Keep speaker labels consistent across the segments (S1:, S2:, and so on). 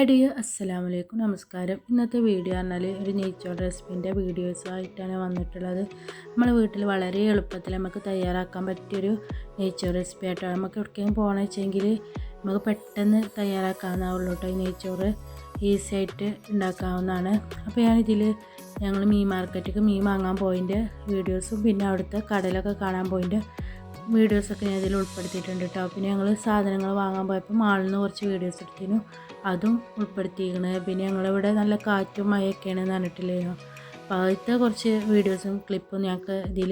S1: Hi അസ്സലാം അലൈക്കും നമസ്കാരം. ഇന്നത്തെ വീഡിയോ പറഞ്ഞാൽ ഒരു നെയ്ച്ചോർ റെസിപ്പിന്റെ വീഡിയോസ് ആയിട്ടാണ് വന്നിട്ടുള്ളത്. നമ്മൾ വീട്ടിൽ വളരെ എളുപ്പത്തിൽ നമുക്ക് തയ്യാറാക്കാൻ പറ്റിയൊരു നെയ്ച്ചോർ റെസിപ്പി ആയിട്ടോ നമുക്ക് എവിടേക്കെങ്കിലും പോകണമെന്ന് വെച്ചെങ്കിൽ നമുക്ക് പെട്ടെന്ന് തയ്യാറാക്കാവുന്നതുള്ളൂ കേട്ടോ ഈ നെയ്ച്ചോറ്. ഈസി ആയിട്ട് ഉണ്ടാക്കാവുന്നതാണ്. അപ്പോൾ ഞാനിതിൽ ഞങ്ങൾ മീൻ മാർക്കറ്റിലേക്ക് മീൻ വാങ്ങാൻ പോയിന്റെ വീഡിയോസും പിന്നെ അവിടുത്തെ കടലൊക്കെ കാണാൻ പോയിന്റെ വീഡിയോസൊക്കെ ഞാൻ ഇതിൽ ഉൾപ്പെടുത്തിയിട്ടുണ്ട് കേട്ടോ പിന്നെ ഞങ്ങൾ സാധനങ്ങൾ വാങ്ങാൻ പോയപ്പോൾ മാളിൽ നിന്ന് കുറച്ച് വീഡിയോസ് എടുത്തിരുന്നു. അതും ഉൾപ്പെടുത്തിയിരിക്കണത് പിന്നെ ഞങ്ങളിവിടെ നല്ല കാറ്റും മഴയൊക്കെയാണ് പറഞ്ഞിട്ടില്ലായിരുന്നു അപ്പോൾ ആദ്യത്തെ കുറച്ച് വീഡിയോസും ക്ലിപ്പും ഞങ്ങൾക്ക് ഇതിൽ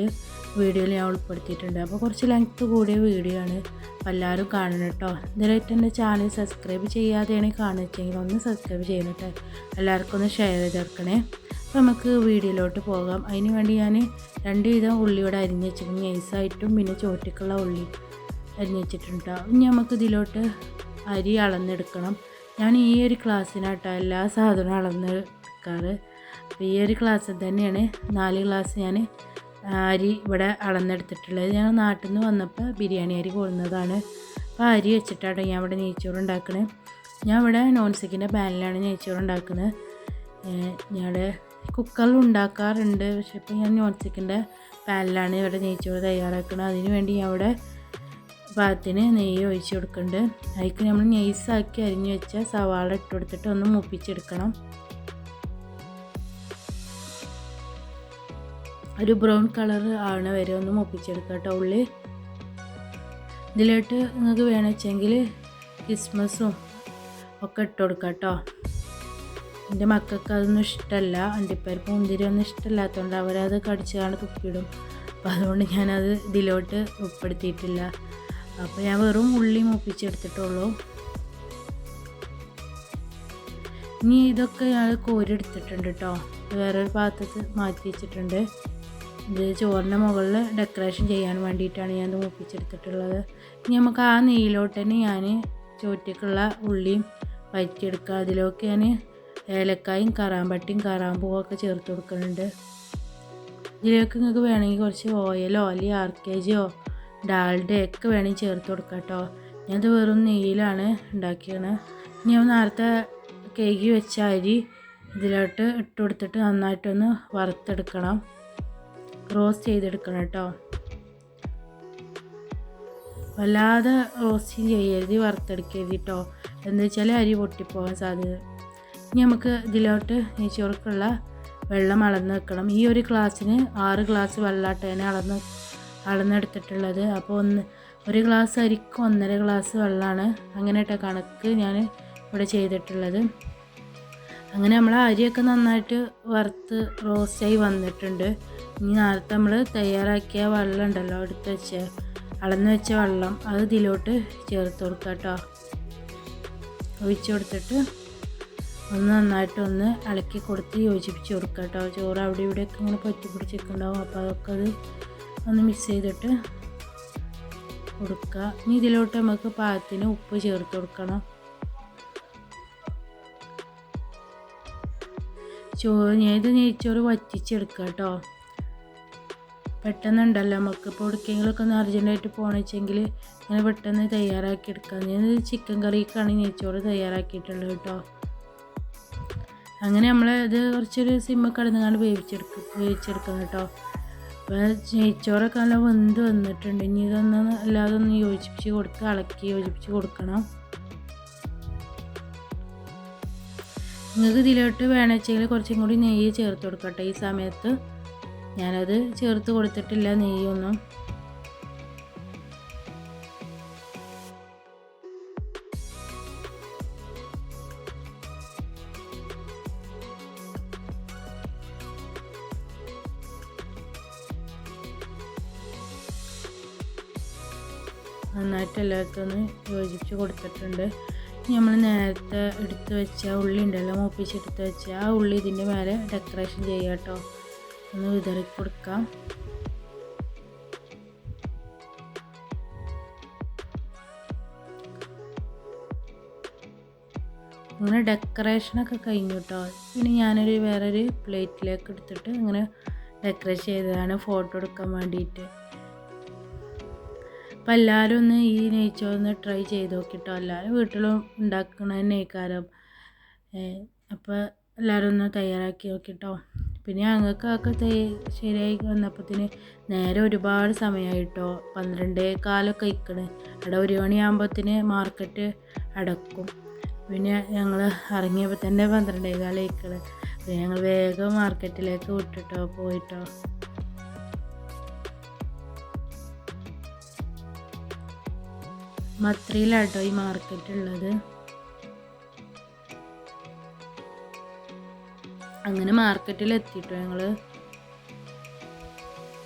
S1: വീഡിയോയിൽ ഞാൻ ഉൾപ്പെടുത്തിയിട്ടുണ്ട്. അപ്പോൾ കുറച്ച് ലെങ്ത്ത് കൂടിയ വീഡിയോ ആണ് അപ്പോൾ എല്ലാവരും കാണണം കേട്ടോ. ഇതിലായിട്ട് എന്റെ ചാനൽ സബ്സ്ക്രൈബ് ചെയ്യാതെയാണ് കാണുവെച്ചെങ്കിൽ ഒന്ന് സബ്സ്ക്രൈബ് ചെയ്യണം എല്ലാവർക്കും ഒന്ന് ഷെയർ ചെയ്തെടുക്കണേ അപ്പോൾ നമുക്ക് വീഡിയോയിലോട്ട് പോകാം. അതിന് വേണ്ടി ഞാൻ രണ്ട് വിധം ഉള്ളിയോടെ അരിഞ്ഞ് വെച്ചിട്ടുണ്ട്. നൈസായിട്ടും പിന്നെ ചോറ്റക്കുള്ള ഉള്ളി അരിഞ്ഞ് വെച്ചിട്ടുണ്ട് ഇനി നമുക്ക് ഇതിലോട്ട് അരി അളന്നെടുക്കണം. ഞാൻ ഈ ഒരു ക്ലാസ്സിനാട്ടോ എല്ലാ സാധനവും അളന്ന് എടുക്കാറ്. ഈ ഒരു ക്ലാസ്സിൽ തന്നെയാണ് നാല് ക്ലാസ് ഞാൻ അരി ഇവിടെ അളന്നെടുത്തിട്ടുള്ളത്. ഞാൻ നാട്ടിൽ നിന്ന് വന്നപ്പോൾ ബിരിയാണി അരി കൊള്ളുന്നതാണ് അപ്പോൾ അരി വെച്ചിട്ടാണ് ഞാൻ ഇവിടെ നെയ്ച്ചോറ് ഉണ്ടാക്കുന്നത് ഞാൻ ഇവിടെ നോൺ സ്റ്റിക്കിന്റെ പാനിലാണ് നെയ്ച്ചോറ് ഉണ്ടാക്കുന്നത് ഞാൻ കുക്കറിൽ ഉണ്ടാക്കാറുണ്ട്. പക്ഷേ ഇപ്പോൾ ഞാൻ നോൺ സ്റ്റിക്കിന്റെ പാനിലാണ് ഇവിടെ നെയ്ച്ചോറ് തയ്യാറാക്കുന്നത് അതിനുവേണ്ടി ഞാൻ ഇവിടെ പാകത്തിന് നെയ്യ് ഒഴിച്ച് കൊടുക്കുന്നുണ്ട് അതിക്ക് നമ്മൾ നെയ്സാക്കി അരിഞ്ഞു വെച്ച സവാള ഇട്ട് കൊടുത്തിട്ട് ഒന്ന് മുപ്പിച്ചെടുക്കണം. ഒരു ബ്രൗൺ കളർ ആണ് വരെ ഒന്ന് മുപ്പിച്ചെടുക്കുക കേട്ടോ ഉള്ളി. ഇതിലോട്ട് നിങ്ങൾക്ക് വേണമെങ്കിൽ കിസ്മസും ഒക്കെ ഇട്ട് കൊടുക്കാം കേട്ടോ. എന്റെ മക്കൾക്ക് അതൊന്നും ഇഷ്ടമല്ല. അണ്ടിപ്പരിപ്പ് മുന്തിരി ഒന്നും ഇഷ്ടമല്ലാത്തതുകൊണ്ട് അവരത് കടിച്ചാണ് തുപ്പിടും അപ്പോൾ അതുകൊണ്ട് ഞാനത് ഇതിലോട്ട് ഉൾപ്പെടുത്തിയിട്ടില്ല. അപ്പോൾ ഞാൻ വെറും ഉള്ളി മൂപ്പിച്ചെടുത്തിട്ടുള്ളൂ. ഇനി ഇതൊക്കെ ഞാൻ കോരി കോരിയെടുത്തിട്ടുണ്ട് കേട്ടോ വേറൊരു പാത്രത്തിൽ മാറ്റി വെച്ചിട്ടുണ്ട്. ഇത് ചോറിന്റെ മുകളിൽ ഡെക്കറേഷൻ ചെയ്യാൻ വേണ്ടിയിട്ടാണ് ഞാൻ ഇത് മൂപ്പിച്ചെടുത്തിട്ടുള്ളത്. ഇനി നമുക്ക് ആ നെയ്യിലോട്ട് തന്നെ ഞാൻ ചോറ്റക്കുള്ള ഉള്ളിയും വയറ്റിയെടുക്കുക. അതിലൊക്കെ ഞാൻ ഏലക്കായും കറാമ്പട്ടിയും കറാമ്പൂവും ഒക്കെ ചേർത്ത് കൊടുക്കുന്നുണ്ട്. ഇതിലേക്ക് നിങ്ങൾക്ക് വേണമെങ്കിൽ കുറച്ച് ഓയിലോ അല്ലെങ്കിൽ ആർ കെ ജിയോ ഡാൽഡയൊക്കെ വേണമെങ്കിൽ ചേർത്ത് കൊടുക്കാം കേട്ടോ. ഞാനത് വെറും നെയ്യിലാണ് ഉണ്ടാക്കിയത് നമ്മൾ നേരത്തെ കേക്ക് വെച്ച അരി ഇതിലോട്ട് ഇട്ട് കൊടുത്തിട്ട് നന്നായിട്ടൊന്ന് വറുത്തെടുക്കണം. റോസ്റ്റ് ചെയ്തെടുക്കണം കേട്ടോ. വല്ലാതെ റോസ്റ്റ് ചെയ്യരുത് വറുത്തെടുക്കരുത് കേട്ടോ. എന്താ വെച്ചാൽ അരി പൊട്ടിപ്പോകാൻ സാധ്യത. ഇനി നമുക്ക് ഇതിലോട്ട് നെയ്ച്ചോർക്കുള്ള വെള്ളം അളന്ന് വെക്കണം. ഈ ഒരു ഗ്ലാസ്സിന് ആറ് ഗ്ലാസ് വെള്ളമാട്ടേനെ അളന്ന് അളന്നെടുത്തിട്ടുള്ളത്. അപ്പോൾ ഒന്ന് ഒരു ഗ്ലാസ് അരിക്ക് ഒന്നര ഗ്ലാസ് വെള്ളമാണ് അങ്ങനെയിട്ട കണക്ക് ഞാൻ ഇവിടെ ചെയ്തിട്ടുള്ളത്. അങ്ങനെ നമ്മൾ അരിയൊക്കെ നന്നായിട്ട് വറുത്ത് റോസ്റ്റായി വന്നിട്ടുണ്ട്. ഇനി നേരത്തെ നമ്മൾ തയ്യാറാക്കിയ വെള്ളം ഉണ്ടല്ലോ എടുത്ത് വെച്ച അളന്ന് വെച്ച വെള്ളം അത് ഇതിലോട്ട് ചേർത്ത് കൊടുക്കുക കേട്ടോ. ഒഴിച്ച് കൊടുത്തിട്ട് ഒന്ന് നന്നായിട്ട് ഒന്ന് ഇളക്കി കൊടുത്ത് യോജിപ്പിച്ച് കൊടുക്കുക കേട്ടോ. ചോറ് അവിടെ ഇവിടെയൊക്കെ ഇങ്ങനെ പറ്റി പിടിച്ചിട്ടുണ്ടാവും അപ്പോൾ അതൊക്കെ അത് ഒന്ന് മിക്സ് ചെയ്തിട്ട് കൊടുക്കുക. ഇനി ഇതിലോട്ട് നമുക്ക് പാകത്തിന് ഉപ്പ് ചേർത്ത് കൊടുക്കണം. ചോറ് ഞാനിത് നെയ്ച്ചോറ് വറ്റിച്ചെടുക്കുക കേട്ടോ. പെട്ടെന്നുണ്ടല്ലോ നമുക്ക്. ഇപ്പോൾ എവിടേക്കെങ്കിലുമൊക്കെ ഒന്ന് അർജന്റായിട്ട് പോകണമെച്ചെങ്കിൽ ഇങ്ങനെ പെട്ടെന്ന് തയ്യാറാക്കി എടുക്കാം ഞാൻ ചിക്കൻ കറിക്കാണ് നെയ്ച്ചോറ് തയ്യാറാക്കിയിട്ടുള്ളത് കേട്ടോ. അങ്ങനെ നമ്മൾ ഇത് കുറച്ചൊരു സിമ്മ കടന്നുകൊണ്ട് വേവിച്ചെടുക്കും വേവിച്ചെടുക്കണം കേട്ടോ. അപ്പോൾ നെയ്ച്ചോറൊക്കെ നല്ല വെന്ത് വന്നിട്ടുണ്ട്. ഇനി ഇതൊന്ന് അല്ലാതെ ഒന്ന് യോജിപ്പിച്ച് കൊടുത്ത് ഇളക്കി യോജിപ്പിച്ച് കൊടുക്കണം. നിങ്ങൾക്ക് ഇതിലോട്ട് വേണമെച്ചെങ്കിൽ കുറച്ചും കൂടി നെയ്യ് ചേർത്ത് കൊടുക്കട്ടെ. ഈ സമയത്ത് ഞാനത് ചേർത്ത് കൊടുത്തിട്ടില്ല നെയ്യൊന്നും. നന്നായിട്ട് ഒന്ന് യോജിപ്പിച്ച് കൊടുത്തിട്ടുണ്ട്. നമ്മൾ നേരത്തെ എടുത്ത് വെച്ച ഉള്ളി ഉണ്ടല്ലോ മൂപ്പിച്ചെടുത്ത് വെച്ച ആ ഉള്ളി ഇതിന്റെ മേലെ ഡെക്കറേഷൻ ചെയ്യാം കേട്ടോ. ഒന്ന് വിതറി കൊടുക്കാം. അങ്ങനെ ഡെക്കറേഷനൊക്കെ കഴിഞ്ഞു കേട്ടോ. പിന്നെ ഞാനൊരു വേറൊരു പ്ലേറ്റിലേക്ക് എടുത്തിട്ട് അങ്ങനെ ഡെക്കറേറ്റ് ചെയ്തതാണ് ഫോട്ടോ എടുക്കാൻ വേണ്ടിയിട്ട്. അപ്പം എല്ലാവരും ഒന്ന് ഈ നെയ്ച്ചോറ് ഒന്ന് ട്രൈ ചെയ്ത് നോക്കിട്ടോ. എല്ലാവരും വീട്ടിലും ഉണ്ടാക്കണ നെയ്ക്കാരം അപ്പോൾ എല്ലാവരും ഒന്ന് തയ്യാറാക്കി നോക്കിട്ടോ. പിന്നെ ഞങ്ങൾക്കൊക്കെ തയ്യ ശരിയായി വന്നപ്പത്തിന് നേരെ ഒരുപാട് സമയമായിട്ടോ പന്ത്രണ്ടേ കാലൊക്കെ ഇക്കണ് അവിടെ ഒരു മണിയാകുമ്പോഴത്തേന് മാർക്കറ്റ് അടക്കും. പിന്നെ ഞങ്ങൾ ഇറങ്ങിയപ്പോൾ തന്നെ പന്ത്രണ്ടേ കാലം ഇക്കണ് പിന്നെ ഞങ്ങൾ വേഗം മാർക്കറ്റിലേക്ക് വിട്ടിട്ടോ പോയിട്ടോ. മത്രയിലാട്ടോ ഈ മാർക്കറ്റ് ഉള്ളത് അങ്ങനെ മാർക്കറ്റിൽ എത്തിയിട്ടോ ഞങ്ങൾ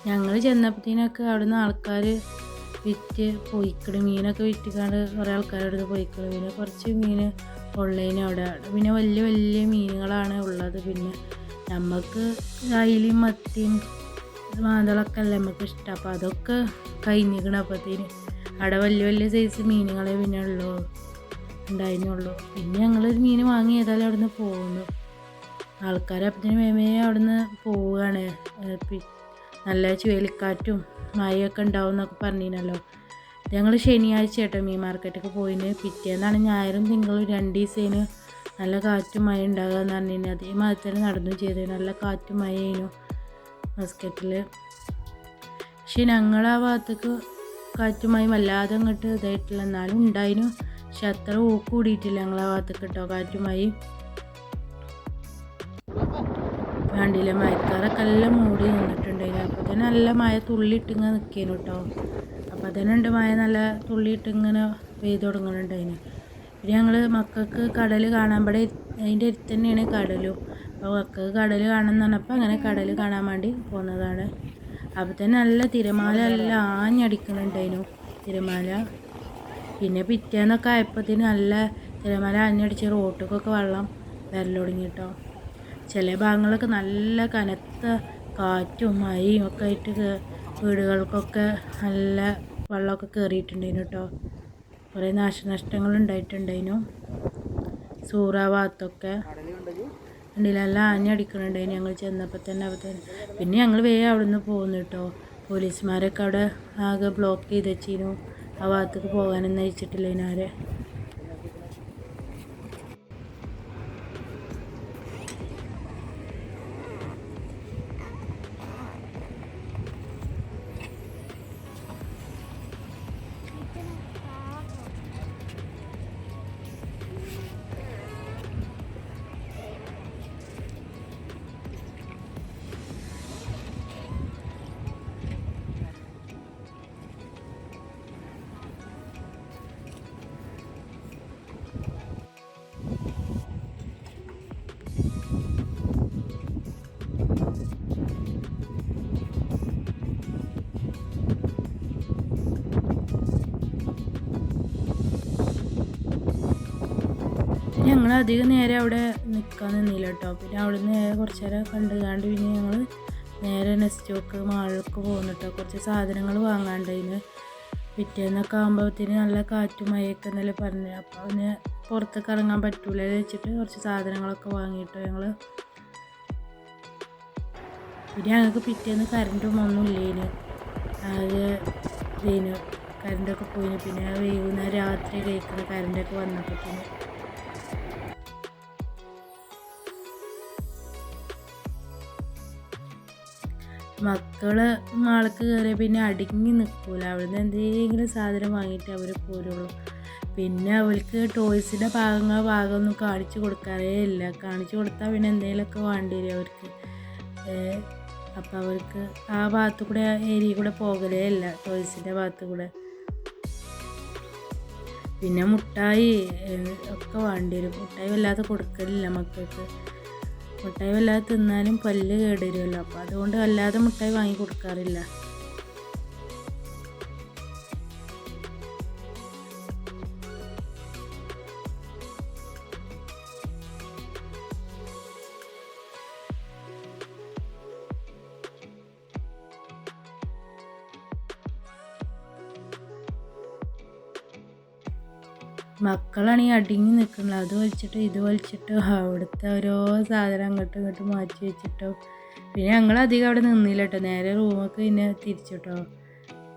S1: ഞങ്ങൾ ചെന്നപ്പോഴത്തേനൊക്കെ അവിടുന്ന് ആൾക്കാർ വിറ്റ് പോയിക്കണ്. മീനൊക്കെ വിറ്റിക്കാണ്ട് കുറേ ആൾക്കാരുടെ അടുത്ത് പിന്നെ കുറച്ച് മീൻ ഓൺലൈൻ അവിടെ. പിന്നെ വലിയ വലിയ മീനുകളാണ് ഉള്ളത്. പിന്നെ നമുക്ക് അയിലും മത്തിയും മാന്തളൊക്കെ അല്ലേ നമുക്ക് ഇഷ്ടം. അപ്പോൾ അതൊക്കെ കഴിഞ്ഞിരിക്കണം അപ്പോഴത്തേന് അവിടെ വലിയ വലിയ സൈസ് മീനുകളെ പിന്നെ ഉള്ളൂ ഉണ്ടായിരുന്നുള്ളൂ. പിന്നെ ഞങ്ങളൊരു മീൻ വാങ്ങി ഏതായാലും അവിടെ നിന്ന് പോകുന്നു ആൾക്കാർ അപ്പത്തിന് മേമേ അവിടുന്ന് പോവുകയാണ്. നല്ല ചുഴലിക്കാറ്റും മഴയൊക്കെ ഉണ്ടാവും എന്നൊക്കെ പറഞ്ഞിരുന്നല്ലോ. ഞങ്ങൾ ശനിയാഴ്ച കേട്ടോ മീൻ മാർക്കറ്റൊക്കെ പോയിന്. പിറ്റേന്നാണ് ഞായറും തിങ്കളും രണ്ട് ദിവസേന് നല്ല കാറ്റും മഴ ഉണ്ടാകുക എന്ന് പറഞ്ഞിരുന്നു അതേമാതിരി തന്നെ നടന്നു ചെയ്തു. നല്ല കാറ്റും മഴയേനു മസ്കറ്റിൽ പക്ഷെ ഞങ്ങളാ ഭാഗത്തേക്ക് കാറ്റും മഴയും വല്ലാതെ അങ്ങോട്ട് ഇതായിട്ടില്ല. എന്നാലും ഉണ്ടായിരുന്നു പക്ഷെ അത്ര ഊക്ക് കൂടിയിട്ടില്ല ഞങ്ങളാ ഭാഗത്തേക്ക് കേട്ടോ കാറ്റുമായി. മഴയും കണ്ടില്ല മഴക്കാറൊക്കെ എല്ലാം മൂടി നിന്നിട്ടുണ്ടായിരുന്നു അപ്പോൾ തന്നെ നല്ല മഴ തുള്ളിയിട്ടിങ്ങനെ നിൽക്കേനു കേട്ടോ അപ്പോൾ തന്നെ ഉണ്ട് മഴ നല്ല തുള്ളിയിട്ടിങ്ങനെ പെയ്ത് തുടങ്ങുന്നുണ്ടായിരുന്നു പിന്നെ ഞങ്ങൾ മക്കൾക്ക് കടൽ കാണാൻ ഇവിടെ അതിന്റെ അടുത്ത് തന്നെയാണ് കടലും. അപ്പോൾ മക്കൾക്ക് കടൽ കാണാൻ എന്ന് പറഞ്ഞപ്പോൾ അങ്ങനെ കടൽ കാണാൻ വേണ്ടി പോകുന്നതാണ് അപ്പോൾ തന്നെ നല്ല തിരമാല എല്ലാം ആഞ്ഞടിക്കുന്നുണ്ടായിരുന്നു. തിരമാല. പിന്നെ പിറ്റേന്നൊക്കെ ആയപ്പോഴത്തേന് നല്ല തിരമാല ആഞ്ഞടിച്ച് റോട്ടിക്കൊക്കെ വെള്ളം കേട്ടോ ചില ഭാഗങ്ങളൊക്കെ നല്ല കനത്ത കാറ്റും മഴയും ഒക്കെ ആയിട്ട് വീടുകൾക്കൊക്കെ നല്ല വെള്ളമൊക്കെ കയറിയിട്ടുണ്ടായിരുന്നു കേട്ടോ കുറേ നാശനഷ്ടങ്ങൾ ഉണ്ടായിട്ടുണ്ടായിരുന്നു സൂറ ഭാഗത്തൊക്കെ. ഉണ്ടിലെല്ലാം ആഞ്ഞടിക്കണുണ്ട് ഞങ്ങൾ ചെന്നപ്പോൾ തന്നെ അവിടെ തന്നെ. പിന്നെ ഞങ്ങൾ വേഗം അവിടെ നിന്ന് പോകുന്നു കേട്ടോ പോലീസുമാരൊക്കെ അവിടെ ആകെ ബ്ലോക്ക് ചെയ്ത് വെച്ചിരുന്നു. ആ ഭാഗത്തേക്ക് പോകാനൊന്നും അയച്ചിട്ടില്ല ഇതിനാരെ ഞങ്ങൾ അധികം നേരം അവിടെ നിൽക്കാൻ നിന്നില്ല കേട്ടോ. പിന്നെ അവിടെ നിന്ന് കുറച്ച് നേരം കണ്ട് കാണ്ട് പിന്നെ ഞങ്ങൾ നേരെ നെസ്റ്റോക്ക് മാളിലേക്ക് പോകുന്നു കേട്ടോ. കുറച്ച് സാധനങ്ങൾ വാങ്ങാണ്ടതിന് പിറ്റേന്നൊക്കെ ആകുമ്പോഴത്തേന് നല്ല കാറ്റും മഴയൊക്കെ എന്നല്ലേ പറഞ്ഞു. അപ്പോൾ അവന് പുറത്തേക്ക് ഇറങ്ങാൻ പറ്റൂല വെച്ചിട്ട് കുറച്ച് സാധനങ്ങളൊക്കെ വാങ്ങിയിട്ടോ ഞങ്ങൾ പിന്നെ ഞങ്ങൾക്ക് പിറ്റേന്ന് കറണ്ടും ഒന്നും ഇല്ലേന് അത് ഇതിന്. കറണ്ടൊക്കെ പോയിന്. പിന്നെ വൈകുന്നേരം രാത്രി കഴിക്കുന്ന കറണ്ടൊക്കെ വന്നപ്പോഴത്തേന് മക്കൾ മാളക്ക് കയറിയ പിന്നെ അടുങ്ങി നിൽക്കൂല അവിടുന്ന് എന്തെങ്കിലും സാധനം വാങ്ങിയിട്ട് അവർ പോരുള്ളൂ. പിന്നെ അവർക്ക് ടോയ്സിന്റെ ഭാഗങ്ങൾ ഭാഗമൊന്നും കാണിച്ചു കൊടുക്കാറേ ഇല്ല. കാണിച്ചു കൊടുത്താൽ പിന്നെ എന്തെങ്കിലുമൊക്കെ വേണ്ടി വരും അവർക്ക്. അപ്പോൾ അവർക്ക് ആ ഭാഗത്ത് കൂടെ ഏരിയ കൂടെ പോകലേ ഇല്ല ടോയ്സിന്റെ ഭാഗത്ത് കൂടെ പിന്നെ മുട്ടായി ഒക്കെ വേണ്ടി വരും. മുട്ടായി വല്ലാതെ കൊടുക്കലില്ല മക്കൾക്ക്. മുട്ടായി വല്ലാതെ തിന്നാലും പല്ല് കേടരുമല്ലോ. അപ്പോൾ അതുകൊണ്ട് വല്ലാതെ മുട്ടായി വാങ്ങി കൊടുക്കാറില്ല. മക്കളാണ് ഈ അടിങ്ങി നിൽക്കുന്നത്. അത് വലിച്ചിട്ട് ഇത് വലിച്ചിട്ട് അവിടുത്തെ ഓരോ സാധനം അങ്ങോട്ടും ഇങ്ങോട്ടും മാറ്റി വെച്ചിട്ടോ. പിന്നെ ഞങ്ങൾ അധികം അവിടെ നിന്നില്ല കേട്ടോ നേരെ റൂമൊക്കെ പിന്നെ തിരിച്ചിട്ടോ.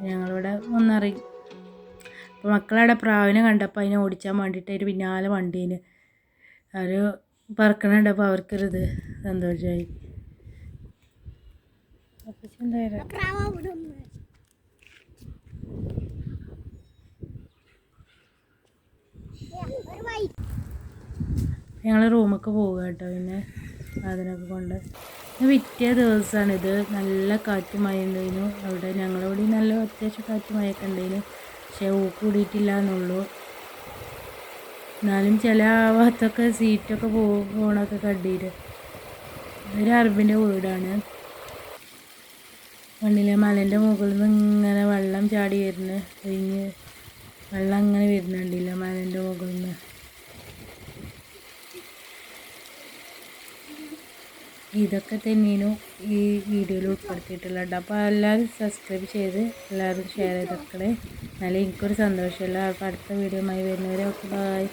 S1: ഞങ്ങളിവിടെ ഒന്നറി അപ്പോൾ മക്കളവിടെ പ്രാവിനെ കണ്ടപ്പോൾ അതിനെ ഓടിച്ചാൻ വേണ്ടിയിട്ട് ഒരു പിന്നാലെ വണ്ടീന്. ഒരു പറക്കണുണ്ടപ്പോൾ അവർക്കൊരിത് സന്തോഷമായി അപ്പം എന്തായാലും
S2: പ്രാവ് അവിടെ ഒന്ന് ഒരു വൈ
S1: ഞങ്ങൾ റൂമൊക്കെ പോവുക കേട്ടോ പിന്നെ അതിനൊക്കെ കൊണ്ട്. വിറ്റിയ ദിവസമാണിത് നല്ല കാറ്റ് മഴ ഉണ്ടായിരുന്നു. അവിടെ ഞങ്ങളോട് നല്ല അത്യാവശ്യം കാറ്റ് മഴയൊക്കെ ഉണ്ടായിരുന്നു. പക്ഷേ ഊ കൂടിയിട്ടില്ല എന്നുള്ളൂ. എന്നാലും ചില ഭാഗത്തൊക്കെ സീറ്റൊക്കെ പോ പോണൊക്കെ കണ്ടിട്ട് ഒരു അറബിന്റെ വീടാണ്. മണ്ണിലെ മലേന്റെ മുകളിൽ നിന്ന് ഇങ്ങനെ വെള്ളം ചാടി വരുന്നു കഴിഞ്ഞ് വെള്ളം അങ്ങനെ വരുന്നുണ്ടില്ല മലേന്റെ മുകളിൽ നിന്ന് ഇതൊക്കെ തന്നെയാണ് ഈ വീഡിയോയിൽ ഉൾപ്പെടുത്തിയിട്ടുള്ളത്. അപ്പോൾ എല്ലാവരും സബ്സ്ക്രൈബ് ചെയ്ത് എല്ലാവരും ഷെയർ ചെയ്തൊക്കെ എന്നാലും എനിക്കൊരു സന്തോഷമല്ല അപ്പോൾ അടുത്ത വീഡിയോയുമായി വരുന്നവരെ ഒക്കെ ബായ്